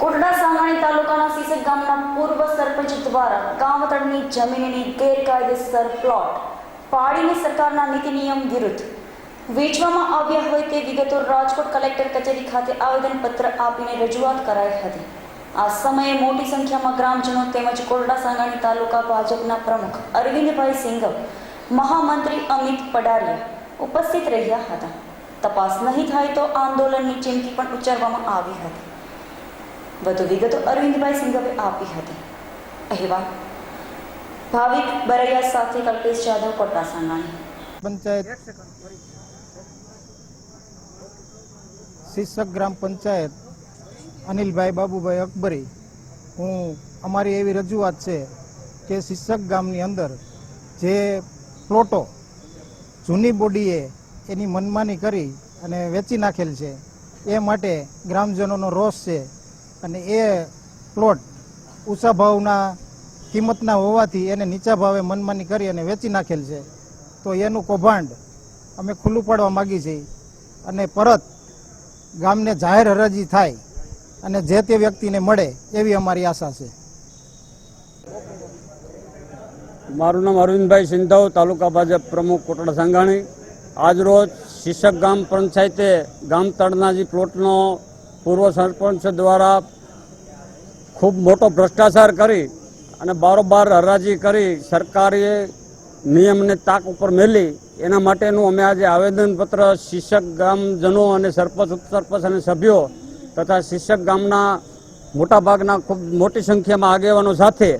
કોટડા સામાણી તાલુકાના સીસેક ગામના પૂર્વ સરપંચ દ્વારા ગામતળની જમીનની ગેરકાયદેસર પ્લોટ પાડીને સરકારના નીતિ નિયમ વિરુદ્ધ વેચવામાં આવ્યા હોય તે વિગતો રાજકોટ કલેક્ટર કચેરી ખાતે આવેદનપત્ર આપીને રજૂઆત કરાઈ હતી. આ સમયે મોટી સંખ્યામાં ગ્રામજનો તેમજ કોરડા સાંગાણી તાલુકા ભાજપના પ્રમુખ અરવિંદભાઈ સિંઘવ મહામંત્રી અમિત પડારિયા ઉપસ્થિત રહ્યા હતા. તપાસ નહીં થાય તો આંદોલનની ચીમકી પણ ઉચ્ચારવામાં આવી હતી. વધુ વિગતો અરવિંદભાઈ સિંઘવે આપી હતી. અહેવાલ ભાવિક બરૈયા સાથે કલ્પેશ જાદવ કોટા સાંગાણી પંચાયત શીર્ષક ગ્રામ પંચાયત અનિલભાઈ બાબુભાઈ અકબરી. હું અમારી એવી રજૂઆત છે કે શીર્ષક ગામની અંદર જે પ્લોટો જૂની બોડીએ એની મનમાની કરી અને વેચી નાખેલ છે, એ માટે ગ્રામજનોનો રોષ છે. અને એ પ્લોટ ઊંચા ભાવના, કિંમતના હોવાથી એને નીચા ભાવે મનમાની કરી અને વેચી નાખેલ છે. તો એનું કૌભાંડ અમે ખુલ્લું પાડવા માગીએ છીએ અને પરત ગામને જાહેર હરાજી થાય અને જે તે વ્યક્તિને મળે એવી અમારી આશા છે. મારું નામ અરવિંદભાઈ સિંધવ, તાલુકા ભાજપ પ્રમુખ કોટડા સંઘાણી. આજરોજ શીર્ષક ગામ પંચાયતે ગામ તળના જે પ્લોટનો પૂર્વ સરપંચ દ્વારા ખૂબ મોટો ભ્રષ્ટાચાર કરી અને બારોબાર હરાજી કરી સરકારી નિયમને તાક ઉપર મેલી. એના માટેનું અમે આજે આવેદનપત્ર શિક્ષક ગામજનો અને સરપંચ, ઉપસરપંચ અને સભ્યો તથા શિક્ષક ગામના મોટાભાગના ખૂબ મોટી સંખ્યામાં આગેવાનો સાથે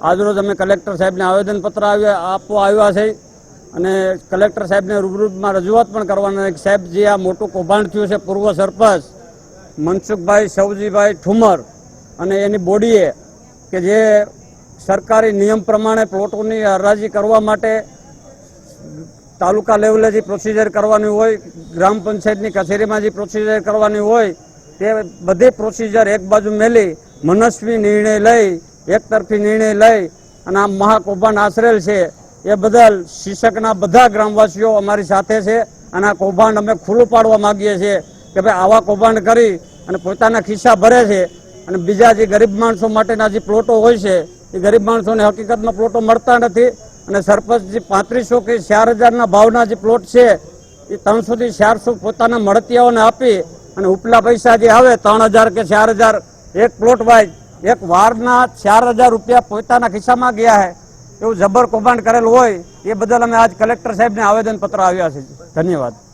આજરોજ અમે કલેક્ટર સાહેબને આવેદનપત્ર આપવા આવ્યા છે અને કલેક્ટર સાહેબને રૂબરૂમાં રજૂઆત પણ કરવાના સાહેબ, જે આ મોટું કૌભાંડ થયું છે પૂર્વ સરપંચ મનસુખભાઈ, સૌજીભાઈ ઠુમર અને એની બોડીએ કે જે સરકારી નિયમ પ્રમાણે પ્લોટોની હરાજી કરવા માટે તાલુકા લેવલે જે પ્રોસિજર કરવાની હોય, ગ્રામ પંચાયતની કચેરીમાં જે પ્રોસિજર કરવાની હોય, તે બધી પ્રોસિજર એક બાજુ મેલી, મનસ્વી નિર્ણય લઈ, એક તરફી નિર્ણય લઈ અને આ મહાકૌભાંડ આશરેલ છે. એ બદલ શિક્ષકના બધા ગ્રામવાસીઓ અમારી સાથે છે અને આ કૌભાંડ અમે ખુલ્લું પાડવા માંગીએ છીએ. કે ભાઈ આવા કૌભાંડ કરી અને પોતાના ખિસ્સા ભરે છે અને બીજા જે ગરીબ માણસો માટેના જે પ્લોટો હોય છે, એ ગરીબ માણસોને હકીકતમાં પ્લોટો મળતા નથી અને સરપંચ જે પાંત્રીસો કે ચાર હજારના ભાવના જે પ્લોટ છે, એ ત્રણસોથી ચારસો પોતાના મળતિયાઓને આપી અને ઉપલા પૈસા જે આવે, ત્રણ હજાર કે ચાર હજાર, એક પ્લોટ વાઇઝ, એક વારના ચાર હજાર રૂપિયા પોતાના ખિસ્સામાં ગયા છે. એવું જબર કૌભાંડ કરેલું હોય, એ બદલ અમે આજ કલેક્ટર સાહેબને આવેદનપત્ર આવ્યા છે. ધન્યવાદ.